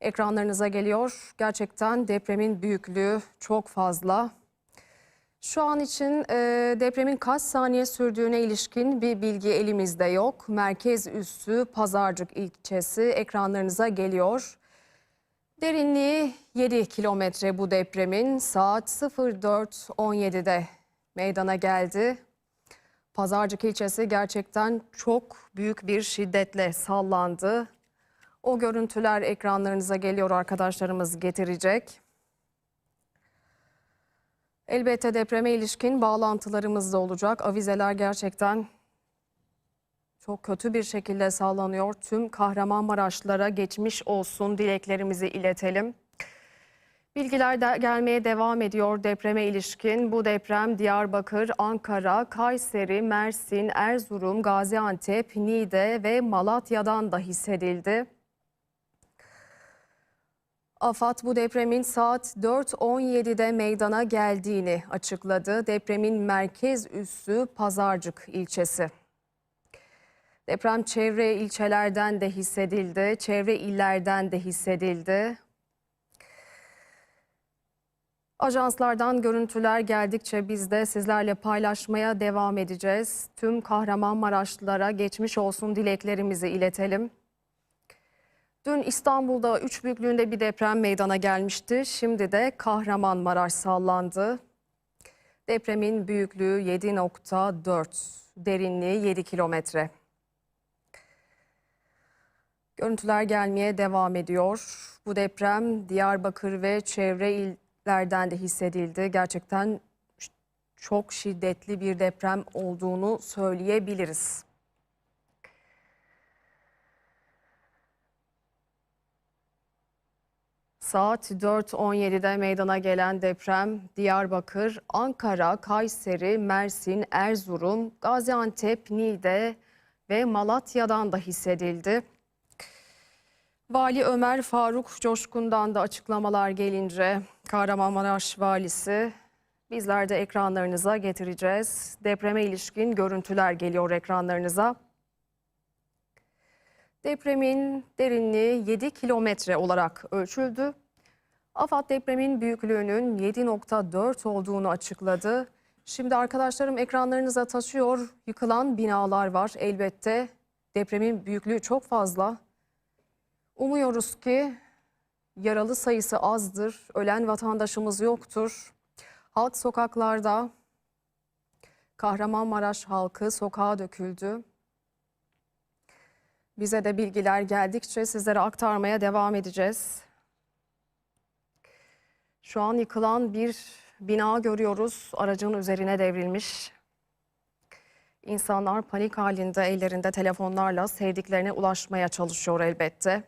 ekranlarınıza geliyor. Gerçekten depremin büyüklüğü çok fazla. Şu an için e, depremin kaç saniye sürdüğüne ilişkin bir bilgi elimizde yok. Merkez üssü Pazarcık ilçesi ekranlarınıza geliyor. Derinliği 7 kilometre bu depremin saat 04.17'de meydana geldi. Pazarcık ilçesi gerçekten çok büyük bir şiddetle sallandı. O görüntüler ekranlarınıza geliyor arkadaşlarımız getirecek. Elbette depreme ilişkin bağlantılarımız da olacak. Avizeler gerçekten çok kötü bir şekilde sallanıyor. Tüm Kahramanmaraşlara geçmiş olsun dileklerimizi iletelim. Bilgiler de gelmeye devam ediyor depreme ilişkin. Bu deprem Diyarbakır, Ankara, Kayseri, Mersin, Erzurum, Gaziantep, Niğde ve Malatya'dan da hissedildi. AFAD bu depremin saat 4.17'de meydana geldiğini açıkladı. Depremin merkez üssü Pazarcık ilçesi. Deprem çevre ilçelerden de hissedildi, çevre illerden de hissedildi. Ajanslardan görüntüler geldikçe biz de sizlerle paylaşmaya devam edeceğiz. Tüm Kahramanmaraşlılara geçmiş olsun dileklerimizi iletelim. Dün İstanbul'da 3 büyüklüğünde bir deprem meydana gelmişti. Şimdi de Kahramanmaraş sallandı. Depremin büyüklüğü 7.4, derinliği 7 kilometre. Görüntüler gelmeye devam ediyor. Bu deprem Diyarbakır ve çevre illerden de hissedildi. Gerçekten çok şiddetli bir deprem olduğunu söyleyebiliriz. Saat 4.17'de meydana gelen deprem Diyarbakır, Ankara, Kayseri, Mersin, Erzurum, Gaziantep, Niğde ve Malatya'dan da hissedildi. Vali Ömer Faruk Coşkun'dan da açıklamalar gelince Kahramanmaraş valisi bizler de ekranlarınıza getireceğiz. Depreme ilişkin görüntüler geliyor ekranlarınıza. Depremin derinliği 7 kilometre olarak ölçüldü. AFAD depremin büyüklüğünün 7.4 olduğunu açıkladı. Şimdi arkadaşlarım ekranlarınıza taşıyor. Yıkılan binalar var elbette. Depremin büyüklüğü çok fazla. Umuyoruz ki yaralı sayısı azdır, ölen vatandaşımız yoktur. Halk sokaklarda, Kahramanmaraş halkı sokağa döküldü. Bize de bilgiler geldikçe sizlere aktarmaya devam edeceğiz. Şu an yıkılan bir bina görüyoruz. Aracın üzerine devrilmiş. İnsanlar panik halinde ellerinde telefonlarla sevdiklerine ulaşmaya çalışıyor elbette.